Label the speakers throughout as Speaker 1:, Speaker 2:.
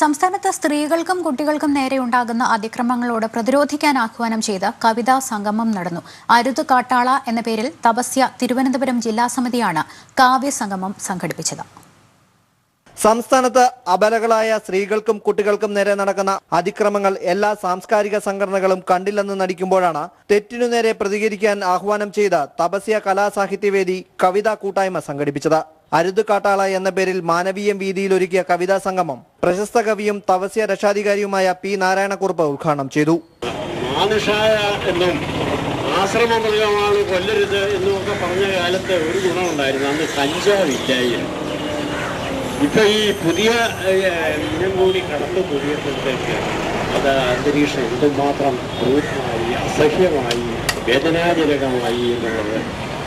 Speaker 1: സംസ്ഥാനത്ത് സ്ത്രീകൾക്കും കുട്ടികൾക്കും നേരെ ഉണ്ടാകുന്ന അതിക്രമങ്ങളോട് പ്രതിരോധിക്കാൻ ആഹ്വാനം ചെയ്ത് കവിതാ സംഗമം നടന്നു. അരുത് കാട്ടാള എന്ന പേരിൽ തപസ്യ തിരുവനന്തപുരം ജില്ലാ സമിതിയാണ് കാവ്യ സംഗമം സംഘടിപ്പിച്ചത്.
Speaker 2: സംസ്ഥാനത്ത് അബലകളായ സ്ത്രീകൾക്കും കുട്ടികൾക്കും നേരെ നടക്കുന്ന അതിക്രമങ്ങൾ എല്ലാ സാംസ്കാരിക സംഘടനകളും കണ്ടില്ലെന്ന് നടിക്കുമ്പോഴാണ് തെറ്റിനു നേരെ പ്രതികരിക്കാൻ ആഹ്വാനം ചെയ്ത തപസ്യ കലാസാഹിത്യവേദി കവിതാ കൂട്ടായ്മ സംഘടിപ്പിച്ചത്. അരുത് കാട്ടാള എന്ന പേരിൽ മാനവീയം വീതിയിൽ ഒരുക്കിയ കവിതാ സംഗമം പ്രശസ്ത കവിയും തപസ്യ രക്ഷാധികാരിയുമായ പി നാരായണക്കുറുപ്പ് ഉദ്ഘാടനം ചെയ്തു.
Speaker 3: ആശ്രമ ആശ്രമമൃഗമാണ് കൊല്ലരുത് എന്നൊക്കെ പറഞ്ഞ കാലത്ത് ഒരു ഗുണമുണ്ടായിരുന്നു. അന്ന് കഞ്ചാവില്ലായിരുന്നു ഇപ്പൊ ഈ പുതിയ ഇനം കൂടി കടന്നു കൂടിയപ്പോഴത്തേക്ക് അത് അന്തരീക്ഷം എന്തുമാത്രം ക്രൂരമായി അസഹ്യമായി വേദനാജനകമായി എന്നുള്ളത്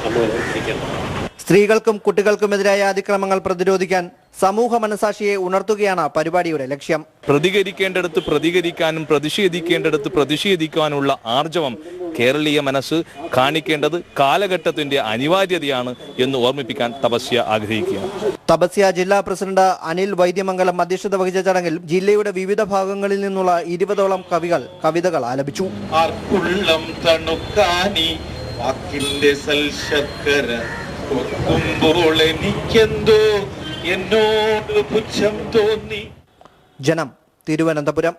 Speaker 3: നമ്മൾ ഓർത്തിരിക്കണം
Speaker 2: സ്ത്രീകൾക്കും കുട്ടികൾക്കുമെതിരായ അതിക്രമങ്ങൾ പ്രതിരോധിക്കാൻ സമൂഹ മനസാക്ഷിയെ ഉണർത്തുകയാണ് പരിപാടിയുടെ ലക്ഷ്യം.
Speaker 4: പ്രതികരിക്കേണ്ടടുത്ത് പ്രതികരിക്കാനും പ്രതിഷേധിക്കേണ്ടടുത്ത് പ്രതിഷേധിക്കാനുള്ള ആർജവം കേരളീയ മനസ്സ് കാണിക്കേണ്ടത് കാലഘട്ടത്തിന്റെ അനിവാര്യതയാണ് എന്ന് ഓർമ്മിപ്പിക്കാൻ തപസ്യ ആഗ്രഹിക്കുകയാണ്.
Speaker 2: തപസ്യ ജില്ലാ പ്രസിഡന്റ് അനിൽ വൈദ്യമംഗലം അധ്യക്ഷത വഹിച്ച ചടങ്ങിൽ ജില്ലയുടെ വിവിധ ഭാഗങ്ങളിൽ നിന്നുള്ള ഇരുപതോളം കവികൾ കവിതകൾ ആലപിച്ചു.
Speaker 5: ആർക്കുള്ളം തണുക്കാനി വാക്കിന്റെ സൽശർക്കര എനിക്കെന്തോ എന്നോട് പുച്ഛം തോന്നി.
Speaker 2: ജനം തിരുവനന്തപുരം.